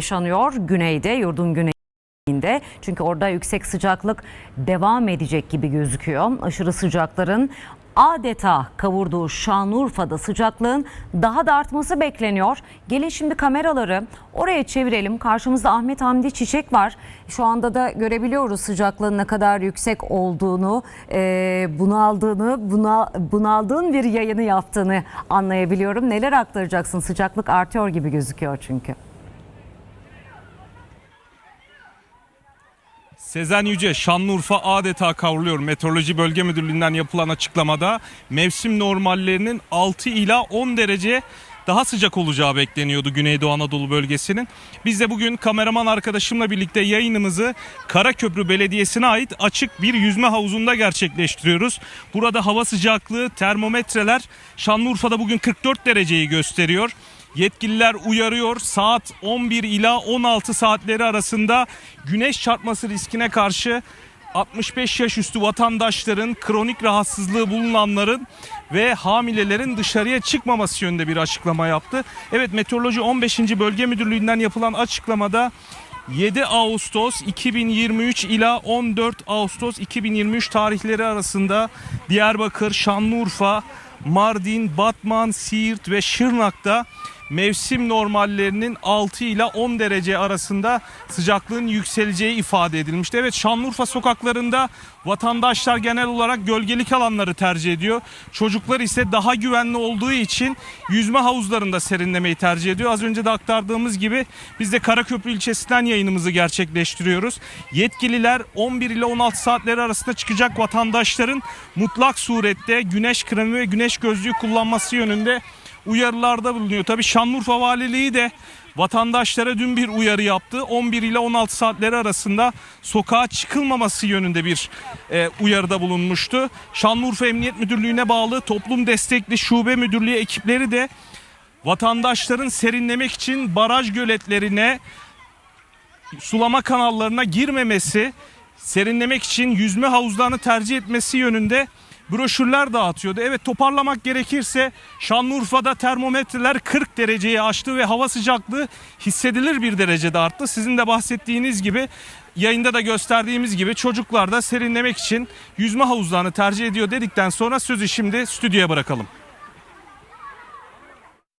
yaşanıyor güneyde, yurdun güneyinde. Çünkü orada yüksek sıcaklık devam edecek gibi gözüküyor. Aşırı sıcakların adeta kavurduğu Şanlıurfa'da sıcaklığın daha da artması bekleniyor. Gelin şimdi kameraları oraya çevirelim. Karşımızda Ahmet Hamdi Çiçek var. Şu anda da görebiliyoruz sıcaklığın ne kadar yüksek olduğunu, e, bunaldığını, buna, bunaldığın bir yayını yaptığını anlayabiliyorum. Neler aktaracaksın? Sıcaklık artıyor gibi gözüküyor çünkü. Sezen Yüce, Şanlıurfa adeta kavruluyor. Meteoroloji Bölge Müdürlüğü'nden yapılan açıklamada mevsim normallerinin 6 ila 10 derece daha sıcak olacağı bekleniyordu Güneydoğu Anadolu bölgesinin. Biz de bugün kameraman arkadaşımla birlikte yayınımızı Karaköprü Belediyesi'ne ait açık bir yüzme havuzunda gerçekleştiriyoruz. Burada hava sıcaklığı, termometreler Şanlıurfa'da bugün 44 dereceyi gösteriyor. Yetkililer uyarıyor saat 11 ila 16 saatleri arasında güneş çarpması riskine karşı 65 yaş üstü vatandaşların, kronik rahatsızlığı bulunanların ve hamilelerin dışarıya çıkmaması yönünde bir açıklama yaptı. Evet Meteoroloji 15. Bölge Müdürlüğü'nden yapılan açıklamada 7 Ağustos 2023 ila 14 Ağustos 2023 tarihleri arasında Diyarbakır, Şanlıurfa, Mardin, Batman, Siirt ve Şırnak'ta mevsim normallerinin 6 ile 10 derece arasında sıcaklığın yükseleceği ifade edilmişti. Evet Şanlıurfa sokaklarında vatandaşlar genel olarak gölgelik alanları tercih ediyor. Çocuklar ise daha güvenli olduğu için yüzme havuzlarında serinlemeyi tercih ediyor. Az önce de aktardığımız gibi biz de Karaköprü ilçesinden yayınımızı gerçekleştiriyoruz. Yetkililer 11 ile 16 saatleri arasında çıkacak vatandaşların mutlak surette güneş kremi ve güneş gözlüğü kullanması yönünde uyarılarda bulunuyor. Tabii Şanlıurfa Valiliği de vatandaşlara dün bir uyarı yaptı. 11 ile 16 saatleri arasında sokağa çıkılmaması yönünde bir e, uyarıda bulunmuştu. Şanlıurfa Emniyet Müdürlüğü'ne bağlı toplum destekli şube müdürlüğü ekipleri de vatandaşların serinlemek için baraj göletlerine sulama kanallarına girmemesi, serinlemek için yüzme havuzlarını tercih etmesi yönünde broşürler dağıtıyordu. Evet toparlamak gerekirse Şanlıurfa'da termometreler 40 dereceyi aştı ve hava sıcaklığı hissedilir bir derecede arttı. Sizin de bahsettiğiniz gibi yayında da gösterdiğimiz gibi çocuklar da serinlemek için yüzme havuzlarını tercih ediyor dedikten sonra sözü şimdi stüdyoya bırakalım.